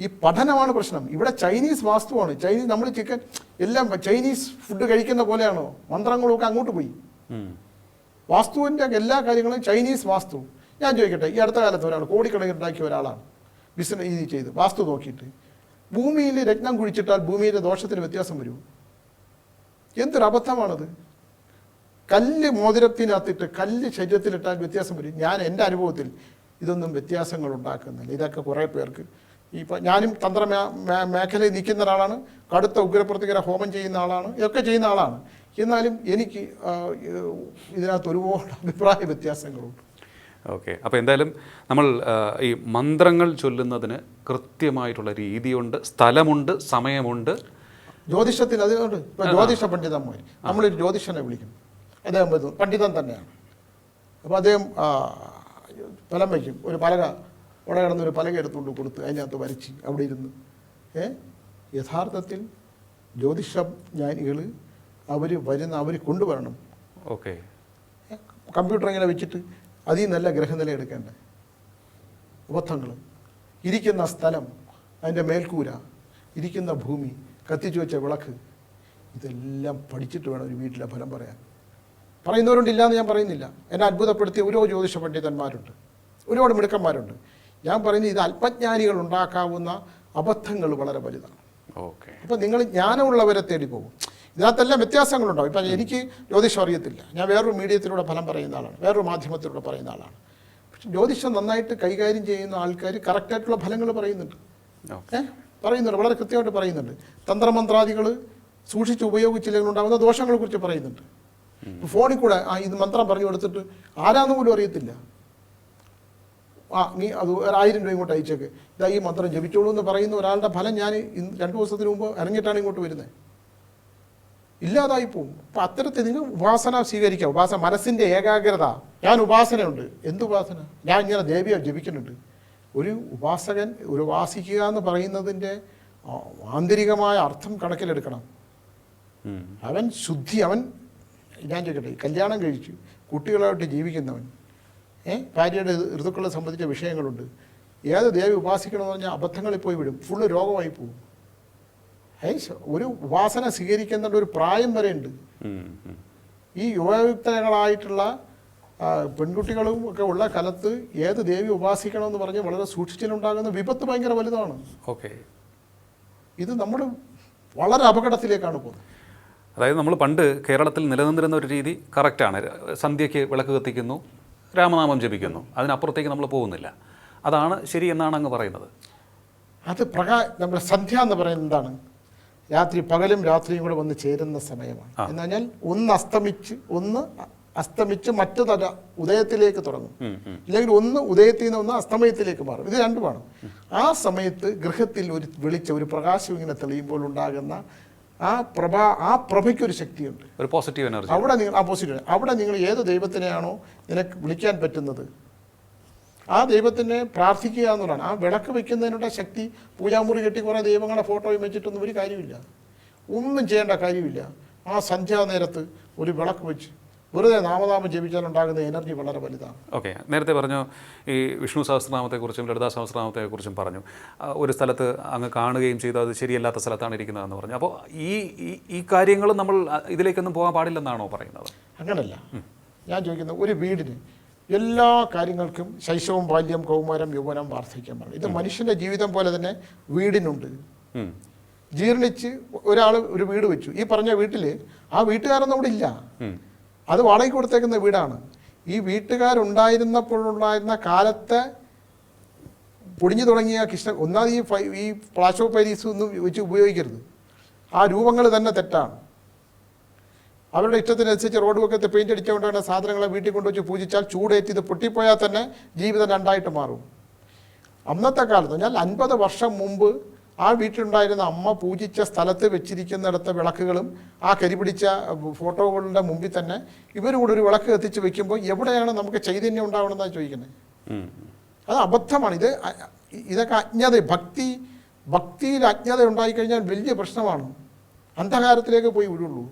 ഈ പഠനമാണ് പ്രശ്നം. ഇവിടെ ചൈനീസ് വാസ്തുവാണ്. ചൈനീസ് നമ്മൾ ചിക്കൻ എല്ലാം ചൈനീസ് ഫുഡ് കഴിക്കുന്ന പോലെയാണോ? മന്ത്രങ്ങളൊക്കെ അങ്ങോട്ട് പോയി. വാസ്തുവിന്റെ എല്ലാ കാര്യങ്ങളും ചൈനീസ് വാസ്തു. ഞാൻ ചോദിക്കട്ടെ ഈ അടുത്ത കാലത്ത് ഒരാൾ കോടിക്കണക്കിന് ഉണ്ടാക്കിയ ഒരാളാണ്. ബിസിനസ് ഇനി ചെയ്ത് വാസ്തു നോക്കിയിട്ട്. ഭൂമിയിൽ രക്തം കുഴിച്ചിട്ടാൽ ഭൂമിയിലെ ദോഷത്തിന് വ്യത്യാസം വരും എന്തൊരു അബദ്ധമാണത്? കല്ല് മോതിരത്തിനകത്തിട്ട് കല്ല് ശരീരത്തിലിട്ടാൽ വ്യത്യാസം വരും. ഞാൻ എന്റെ അനുഭവത്തിൽ ഇതൊന്നും വ്യത്യാസങ്ങൾ ഉണ്ടാക്കുന്നില്ല. ഇതൊക്കെ കുറേ പേർക്ക് ഇപ്പം ഞാനും തന്ത്ര മേഖലയിൽ നിൽക്കുന്ന ഒരാളാണ്. കടുത്ത ഉഗ്രപ്രതികര ഹോമം ചെയ്യുന്ന ആളാണ്. ഇതൊക്കെ ചെയ്യുന്ന ആളാണ്. എന്നാലും എനിക്ക് ഇതിനകത്ത് ഒരുപാട് അഭിപ്രായ വ്യത്യാസങ്ങളുണ്ട്. ഓക്കെ. അപ്പോൾ എന്തായാലും നമ്മൾ ഈ മന്ത്രങ്ങൾ ചൊല്ലുന്നതിന് കൃത്യമായിട്ടുള്ള രീതിയുണ്ട്. സ്ഥലമുണ്ട് സമയമുണ്ട്. ജ്യോതിഷത്തിൽ അതുകൊണ്ട് ഇപ്പം ജ്യോതിഷ പണ്ഡിതന്മാർ നമ്മളൊരു ജ്യോതിഷനെ വിളിക്കും. അദ്ദേഹം പണ്ഡിതൻ തന്നെയാണ്. അപ്പോൾ അദ്ദേഹം ഫലം വയ്ക്കും. ഒരു പലക അവിടെ കിടന്നൊരു പലക എടുത്തുകൊണ്ട് കൊടുത്ത് അതിനകത്ത് വരച്ച് അവിടെ ഇരുന്ന്. ഏ? യഥാർത്ഥത്തിൽ ജ്യോതിഷ ജ്ഞാനികൾ അവർ വരുന്ന അവർ കൊണ്ടുവരണം. ഓക്കെ. കമ്പ്യൂട്ടർ ഇങ്ങനെ വെച്ചിട്ട് അതിൽ നല്ല ഗ്രഹനില എടുക്കേണ്ട? ഉപത്തങ്ങൾ. ഇരിക്കുന്ന സ്ഥലം അതിന്റെ മേൽക്കൂര ഇരിക്കുന്ന ഭൂമി കത്തിച്ചു വെച്ച വിളക്ക് ഇതെല്ലാം പഠിച്ചിട്ട് വേണം ഒരു വീട്ടിലെ ഫലം പറയാൻ. പറയുന്നവരുണ്ട് എന്ന് ഞാൻ പറയുന്നില്ല. എന്നെ അത്ഭുതപ്പെടുത്തിയ ഓരോ ജ്യോതിഷ പണ്ഡിതന്മാരുണ്ട്. ഒരുപാട് മിടുക്കന്മാരുണ്ട്. ഞാൻ പറയുന്നത് ഇത് അല്പജ്ഞാനികൾ ഉണ്ടാക്കാവുന്ന അബദ്ധങ്ങൾ വളരെ വലുതാണ്. ഓക്കെ. അപ്പം നിങ്ങൾ ജ്ഞാനമുള്ളവരെ തേടി പോകും. ഇതിനകത്തെല്ലാം വ്യത്യാസങ്ങളുണ്ടാവും. ഇപ്പം എനിക്ക് ജ്യോതിഷം അറിയത്തില്ല. ഞാൻ വേറൊരു മീഡിയത്തിലൂടെ ഫലം പറയുന്ന ആളാണ്. വേറൊരു മാധ്യമത്തിലൂടെ പറയുന്ന ആളാണ്. പക്ഷെ ജ്യോതിഷം നന്നായിട്ട് കൈകാര്യം ചെയ്യുന്ന ആൾക്കാർ കറക്റ്റായിട്ടുള്ള ഫലങ്ങൾ പറയുന്നുണ്ട്. ഏഹ് ഏ? പറയുന്നുണ്ട്. വളരെ കൃത്യമായിട്ട് പറയുന്നുണ്ട്. തന്ത്രമന്ത്രാദികൾ സൂക്ഷിച്ച് ഉപയോഗിച്ചില്ലെങ്കിൽ ഉണ്ടാകുന്ന ദോഷങ്ങളെക്കുറിച്ച് പറയുന്നുണ്ട്. ഫോണിൽ കൂടെ ആ ഇത് മന്ത്രം പറഞ്ഞു കൊടുത്തിട്ട് ആരാന്ന് പോലും അറിയത്തില്ല. ആ നീ അത് ഒരു ആയിരം രൂപ ഇങ്ങോട്ട് അയച്ചേക്ക്. ഇതാ ഈ മന്ത്രം ജപിച്ചോളൂ എന്ന് പറയുന്ന ഒരാളുടെ ഫലം ഞാൻ ഇന്ന് രണ്ട് ദിവസത്തിന് മുമ്പ് ഇറങ്ങിയിട്ടാണ് ഇങ്ങോട്ട് വരുന്നത് ഇല്ലാതായി പോകും അപ്പം അത്തരത്തിൽ നിങ്ങൾ ഉപാസന സ്വീകരിക്കുക ഉപാസന മനസ്സിന്റെ ഏകാഗ്രത. ഞാൻ ഉപാസനയുണ്ട്. എന്ത് ഉപാസന? ഞാൻ ഇങ്ങനെ ദേവിയെ ജപിക്കുന്നുണ്ട്. ഒരു ഉപാസകൻ ഒരു ഉപാസിക്കുക എന്ന് പറയുന്നതിന്റെ ആന്തരികമായ അർത്ഥം കണക്കിലെടുക്കണം. അവൻ ശുദ്ധി അവൻ ഞാൻ ചോദിക്കട്ടെ കല്യാണം കഴിച്ചു. കുട്ടികളായിട്ട് ജീവിക്കുന്നവൻ. ഭാര്യയുടെ ഋതുക്കളെ സംബന്ധിച്ച വിഷയങ്ങളുണ്ട്. ഏത് ദേവി ഉപാസിക്കണമെന്ന് പറഞ്ഞാൽ അബദ്ധങ്ങളിൽ പോയി വിടും. ഫുള്ള് രോഗമായി പോകും ഒരു ഉപാസന സ്വീകരിക്കേണ്ട ഒരു പ്രായം വരെ ഉണ്ട്. ഈ യുവയുക്തകളായിട്ടുള്ള പെൺകുട്ടികളും ഒക്കെ ഉള്ള കാലത്ത് ഏത് ദേവി ഉപാസിക്കണമെന്ന് പറഞ്ഞ് വളരെ സൂക്ഷിച്ചിലുണ്ടാകുന്ന വിപത്ത് ഭയങ്കര വലുതാണ്. ഓക്കെ. ഇത് നമ്മൾ വളരെ അപകടത്തിലേക്കാണ് പോകുന്നത്. അതായത് നമ്മൾ പണ്ട് കേരളത്തിൽ നിലനിന്നിരുന്ന ഒരു രീതി കറക്റ്റാണ്. സന്ധ്യയ്ക്ക് വിളക്ക് കത്തിക്കുന്നു. രാമനാമം ജപിക്കുന്നു. അതിനപ്പുറത്തേക്ക് നമ്മൾ പോകുന്നില്ല. അതാണ് ശരി എന്നാണ് അങ്ങ് പറയുന്നത്. അത് പ്രകാ നമ്മുടെ സന്ധ്യ എന്ന് പറയുന്നത് എന്താണ്? രാത്രി പകലും രാത്രിയും കൂടെ വന്ന് ചേരുന്ന സമയമാണ്. എന്ന് പറഞ്ഞാൽ ഒന്ന് അസ്തമിച്ച് ഒന്ന് അസ്തമിച്ച് മറ്റു തല ഉദയത്തിലേക്ക് തുടങ്ങും. ഉം. ഒന്ന് ഉദയത്തിൽ നിന്ന് ഒന്ന് അസ്തമയത്തിലേക്ക് മാറും. ഇത് രണ്ടുമാണ്. ആ സമയത്ത് ഗൃഹത്തിൽ ഒരു വെളിച്ച ഒരു പ്രകാശം ഇങ്ങനെ തെളിയുമ്പോൾ ഉണ്ടാകുന്ന ആ പ്രഭ ആ പ്രഭയ്ക്കൊരു ശക്തിയുണ്ട്. ഒരു പോസിറ്റീവ് എനർജി അവിടെ നിങ്ങൾ ആ ഓപ്പോസിറ്റ് അവിടെ നിങ്ങൾ ഏത് ദൈവത്തിനെയാണോ നിനക്ക് വിളിക്കാൻ പറ്റുന്നത് ആ ദൈവത്തിനെ പ്രാർത്ഥിക്കുക എന്നുള്ളതാണ്. ആ വിളക്ക് വെക്കുന്നതിനുള്ള ശക്തി പൂജാമുറി കെട്ടി കുറേ ദൈവങ്ങളുടെ ഫോട്ടോയും വെച്ചിട്ടൊന്നും ഒരു കാര്യമില്ല ഒന്നും ചെയ്യേണ്ട കാര്യമില്ല. ആ സന്ധ്യാനേരത്ത് ഒരു വിളക്ക് വെച്ച് വെറുതെ നാമനാമം ജപിച്ചാൽ ഉണ്ടാകുന്ന എനർജി വളരെ വലുതാണ്. ഓക്കെ നേരത്തെ പറഞ്ഞു ഈ വിഷ്ണു സഹസ്രനാമത്തെക്കുറിച്ചും ലളിതാ സഹസ്രനാമത്തെക്കുറിച്ചും പറഞ്ഞു. ഒരു സ്ഥലത്ത് അങ്ങ് കാണുകയും ചെയ്തു അത് ശരിയല്ലാത്ത സ്ഥലത്താണ് ഇരിക്കുന്നതെന്ന് പറഞ്ഞു. അപ്പോൾ ഈ ഈ- കാര്യങ്ങൾ നമ്മൾ ഇതിലേക്കൊന്നും പോകാൻ പാടില്ലെന്നാണോ പറയുന്നത്? അങ്ങനല്ല. ഞാൻ ചോദിക്കുന്നത് ഒരു വീടിന് എല്ലാ കാര്യങ്ങൾക്കും ശൈശവം ബാല്യം കൗമാരം യൗവനം വാർദ്ധക്യം പറഞ്ഞു ഇത് മനുഷ്യന്റെ ജീവിതം പോലെ തന്നെ വീടിനുണ്ട്. ജീർണിച്ച് ഒരാൾ ഒരു വീട് വെച്ചു. ഈ പറഞ്ഞ വീട്ടിൽ ആ വീട്ടുകാരൊന്നും അവിടെ ഇല്ല. അത് വാടകയ്ക്ക് കൊടുത്തേക്കുന്ന വീടാണ്. ഈ വീട്ടുകാരുണ്ടായിരുന്നപ്പോഴുണ്ടായിരുന്ന കാലത്തെ പൊടിഞ്ഞു തുടങ്ങിയ കൃഷ്ണ ഒന്നാമത് ഈ ഈ പ്ലാഷോ പൈരീസ് ഒന്നും വെച്ച് ഉപയോഗിക്കരുത്. ആ രൂപങ്ങൾ തന്നെ തെറ്റാണ്. അവരുടെ ഇഷ്ടത്തിനനുസരിച്ച് റോഡ് വക്കത്തെ പെയിന്റ് അടിച്ചുകൊണ്ടാണ് സാധനങ്ങളെ വീട്ടിൽ കൊണ്ടുവച്ച് പൂജിച്ചാൽ ചൂടേറ്റ് ഇത് പൊട്ടിപ്പോയാൽ തന്നെ ജീവിതം രണ്ടായിട്ട് മാറും. അന്നത്തെ കാലത്ത് ഞാൻ അൻപത് വർഷം മുമ്പ് ആ വീട്ടിലുണ്ടായിരുന്ന അമ്മ പൂജിച്ച സ്ഥലത്ത് വെച്ചിരിക്കുന്നിടത്തെ വിളക്കുകളും ആ കരിപിടിച്ച ഫോട്ടോകളുടെ മുമ്പിൽ തന്നെ ഇവരുകൂടെ ഒരു വിളക്ക് കത്തിച്ച് വെക്കുമ്പോൾ എവിടെയാണ് നമുക്ക് ചൈതന്യം ഉണ്ടാവണമെന്നാണ് ചോദിക്കുന്നത്. അത് അബദ്ധമാണ്. ഇത് ഇതൊക്കെ അജ്ഞത ഭക്തി ഭക്തിയിൽ അജ്ഞത ഉണ്ടായിക്കഴിഞ്ഞാൽ വലിയ പ്രശ്നമാണ്. അന്ധകാരത്തിലേക്ക് പോയി വിടുള്ളൂ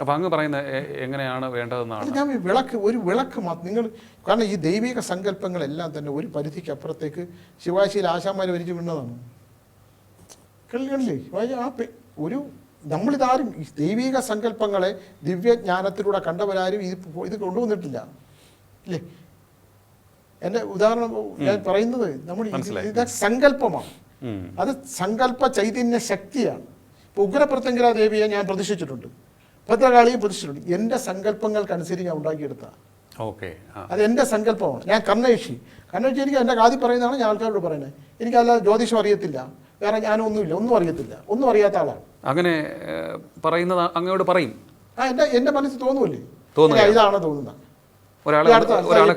അപ്പൊ അങ്ങ് പറയുന്നത് എങ്ങനെയാണ് വേണ്ടതെന്നാണ്? ഞാൻ വിളക്ക് ഒരു വിളക്ക് മാത്രം നിങ്ങൾ കാരണം ഈ ദൈവിക സങ്കല്പങ്ങളെല്ലാം തന്നെ ഒരു പരിധിക്ക് അപ്പുറത്തേക്ക് ശിവാശിയിൽ ആശാന്മാർ വരിച്ചു വീണതാണ് ശിവാജി ആ ഒരു നമ്മളിതാരും ഈ ദൈവിക സങ്കല്പങ്ങളെ ദിവ്യജ്ഞാനത്തിലൂടെ കണ്ടവരാരും ഇത് ഇത് കൊണ്ടുവന്നിട്ടില്ല ഇല്ലേ എന്റെ ഉദാഹരണം ഞാൻ പറയുന്നത് നമ്മൾ ഇത്. സങ്കല്പമാണ് അത് സങ്കല്പ ചൈതന്യ ശക്തിയാണ് ഇപ്പോൾ ഉഗ്രപ്രത്യങ്കര ദേവിയെ ഞാൻ പ്രതിഷ്ഠിച്ചിട്ടുണ്ട് ഭദ്രകാളിയും പ്രതിഷ്ഠിച്ചിട്ടുണ്ട് എന്റെ സങ്കല്പങ്ങൾക്കനുസരിച്ച് ഞാൻ ഉണ്ടാക്കിയെടുത്ത ഓക്കെ അത് എന്റെ സങ്കല്പമാണ് ഞാൻ കർണേഷി കർണേഷി എനിക്ക് എന്റെ കാതി പറയുന്നതാണ് ഞാൻ ആൾക്കാരോട് പറയുന്നത് എനിക്കല്ലാതെ ജ്യോതിഷം അറിയത്തില്ല വേറെ ഞാനൊന്നുമില്ല ഒന്നും അറിയത്തില്ല. ഒന്നും അറിയാത്ത ആളാണ്. അങ്ങനെ പറയുന്നത് അങ്ങോട്ട് പറയും. ആ എന്റെ എന്റെ മനസ്സിൽ തോന്നുമല്ലേ തോന്നുകയാണ്. ഇതാണ് തോന്നുന്നത്. ഒരാളെ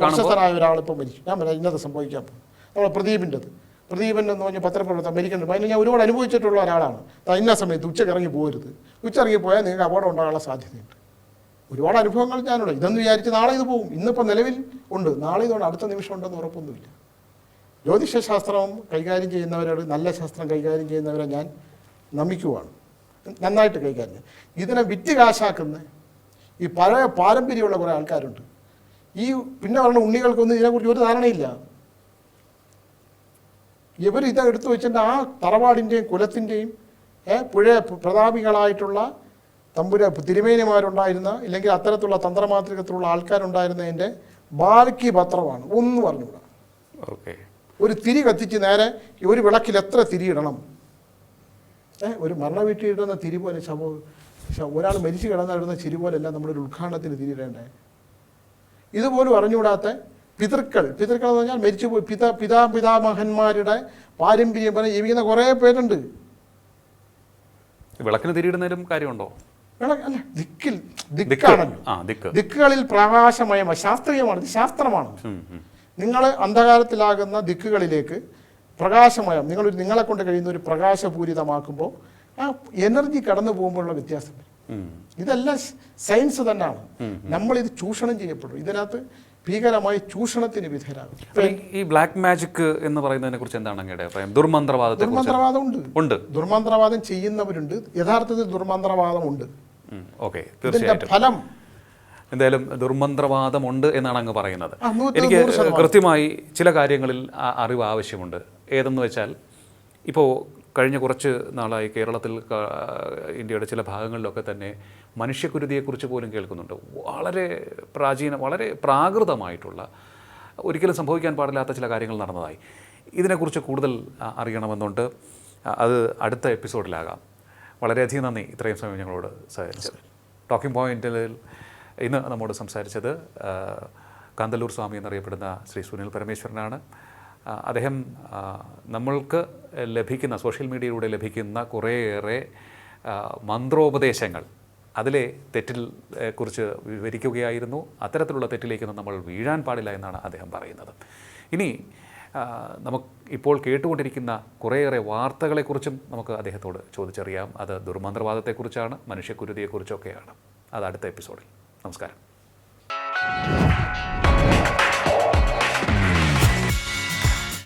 പ്രശസ്തനായ ഒരാളിപ്പോൾ മരിച്ചു. ഞാൻ പറയാം ഇന്നത് സംഭവിക്കാൻ പോകും. നമ്മളെ പ്രദീപിന്റെത്. പ്രദീപൻ എന്ന് പറഞ്ഞ പത്രപ്രവർത്തനം അമേരിക്കൻ അതിന് ഞാൻ ഒരുപാട് അനുഭവിച്ചിട്ടുള്ള ഒരാളാണ്. ഇന്ന സമയത്ത് ഉച്ചയ്ക്ക് ഇറങ്ങി പോകരുത് ഉച്ച ഇറങ്ങി പോയാൽ നിങ്ങൾക്ക് അപകടം ഉണ്ടാകാനുള്ള സാധ്യതയുണ്ട്. ഒരുപാട് അനുഭവങ്ങൾ ഞാനുണ്ട്. ഇതെന്ന് വിചാരിച്ച് നാളെ ഇത് പോകും. ഇന്നിപ്പോൾ നിലവിൽ ഉണ്ട്. നാളെ ഇതുകൊണ്ട് അടുത്ത നിമിഷം ഉണ്ടെന്ന് ഉറപ്പൊന്നുമില്ല. ജ്യോതിഷശാസ്ത്രം കൈകാര്യം ചെയ്യുന്നവരോട് നല്ല ശാസ്ത്രം കൈകാര്യം ചെയ്യുന്നവരെ ഞാൻ നമിക്കുവാണ്. നന്നായിട്ട് കൈകാര്യം ഇതിനെ വിറ്റ് കാശാക്കുന്ന ഈ പഴയ പാരമ്പര്യമുള്ള കുറേ ആൾക്കാരുണ്ട്. ഈ പിന്നെ പറഞ്ഞ ഉണ്ണികൾക്കൊന്നും ഇതിനെക്കുറിച്ച് ഒരു ധാരണയില്ല. ഇവർ ഇത് എടുത്തു വെച്ചിട്ട് ആ തറവാടിന്റെയും കുലത്തിന്റെയും പുഴ പ്രതാപികളായിട്ടുള്ള തമ്പുര തിരുമേനിമാരുണ്ടായിരുന്ന ഇല്ലെങ്കിൽ അത്തരത്തിലുള്ള തന്ത്രമാതൃകത്തിലുള്ള ആൾക്കാരുണ്ടായിരുന്നതിന്റെ ബാക്കി പത്രമാണ് ഒന്നും പറഞ്ഞുകൂടാ ഓക്കെ. ഒരു തിരി കത്തിച്ച് നേരെ ഒരു വിളക്കിൽ എത്ര തിരി ഇടണം? ഏ ഒരു മരണ വീട്ടിൽ ഇടുന്ന തിരി പോലെ ശവ ഒരാൾ മരിച്ചു കിടന്നിടുന്ന ചിരി പോലെയല്ല നമ്മളൊരു ഉദ്ഘാടനത്തിന് തിരിയിടേണ്ടേ ഇതുപോലും അറിഞ്ഞുകൂടാത്ത പിതൃക്കൾ പിതൃക്കൾ എന്ന് പറഞ്ഞാൽ മരിച്ചു പോയി. പിതാ പിതാപിതാമഹന്മാരുടെ പാരമ്പര്യം പറഞ്ഞ് ജീവിക്കുന്ന കുറേ പേരുണ്ട്. വിളക്കിന് തിരിയിടുന്നതിലും കാര്യമുണ്ടോ? അല്ല ദിക്കിൽ ദിക്ക്. ദിക്കാണല്ലോ. ദിക്കുകളിൽ പ്രകാശമയമ ശാസ്ത്രീയമാണ് ശാസ്ത്രമാണ്. നിങ്ങൾ അന്ധകാരത്തിലാകുന്ന ദിക്കുകളിലേക്ക് പ്രകാശമയം നിങ്ങളൊരു നിങ്ങളെ കൊണ്ട് കഴിയുന്ന ഒരു പ്രകാശപൂരിതമാക്കുമ്പോൾ ആ എനർജി കടന്നു പോകുമ്പോഴുള്ള വ്യത്യാസം ഇതെല്ലാം സയൻസ് തന്നെയാണ്. നമ്മൾ ഇത് ചൂഷണം ചെയ്യപ്പെടും. ഇതിനകത്ത് ഭീകരമായി ചൂഷണത്തിന് വിധേയരാകും. ഈ- ബ്ലാക്ക് മാജിക് എന്ന് പറയുന്നതിനെ കുറിച്ച് എന്താണ് അങ്ങയുടെ അഭിപ്രായം? ദുർമന്ത്രവാദത്തെ ദുർമന്ത്രവാദം ഉണ്ട് ഉണ്ട്. ദുർമന്ത്രവാദം ചെയ്യുന്നവരുണ്ട്. യഥാർത്ഥത്തിൽ ദുർമന്ത്രവാദം ഉണ്ട് ഓക്കെ ഫലം എന്തായാലും ദുർമന്ത്രവാദമുണ്ട് എന്നാണ് അങ്ങ് പറയുന്നത്. എനിക്ക് കൃത്യമായി ചില കാര്യങ്ങളിൽ അറിവ് ആവശ്യമുണ്ട്. ഏതെന്ന് വെച്ചാൽ ഇപ്പോൾ കഴിഞ്ഞ കുറച്ച് നാളായി കേരളത്തിൽ ഇന്ത്യയുടെ ചില ഭാഗങ്ങളിലൊക്കെ തന്നെ മനുഷ്യക്കുരുതിയെക്കുറിച്ച് പോലും കേൾക്കുന്നുണ്ട്. വളരെ പ്രാചീന വളരെ പ്രാകൃതമായിട്ടുള്ള ഒരിക്കലും സംഭവിക്കാൻ പാടില്ലാത്ത ചില കാര്യങ്ങൾ നടന്നതായി. ഇതിനെക്കുറിച്ച് കൂടുതൽ അറിയണമെന്നുണ്ട്. അത് അടുത്ത എപ്പിസോഡിലാകാം. വളരെയധികം നന്ദി. ഇത്രയും സമയം ഞങ്ങളോട് സഹകരിച്ചത് ടോക്കിംഗ് പോയിന്റിൽ ഇന്ന് നമ്മോട് സംസാരിച്ചത് കാന്തല്ലൂർ സ്വാമി എന്നറിയപ്പെടുന്ന ശ്രീ സുനിൽ പരമേശ്വരനാണ്. അദ്ദേഹം നമ്മൾക്ക് ലഭിക്കുന്ന സോഷ്യൽ മീഡിയയിലൂടെ ലഭിക്കുന്ന കുറേയേറെ മന്ത്രോപദേശങ്ങൾ അതിലെ തെറ്റിൽ കുറിച്ച് വിവരിക്കുകയായിരുന്നു. അത്തരത്തിലുള്ള തെറ്റിലേക്കൊന്നും നമ്മൾ വീഴാൻ പാടില്ല എന്നാണ് അദ്ദേഹം പറയുന്നത്. ഇനി നമുക്ക് ഇപ്പോൾ കേട്ടുകൊണ്ടിരിക്കുന്ന കുറേയേറെ വാർത്തകളെക്കുറിച്ചും നമുക്ക് അദ്ദേഹത്തോട് ചോദിച്ചറിയാം. അത് ദുർമന്ത്രവാദത്തെക്കുറിച്ചാണ് മനുഷ്യക്കുരുതിയെക്കുറിച്ചൊക്കെയാണ്. അത് അടുത്ത എപ്പിസോഡിൽ. നമസ്കാരം.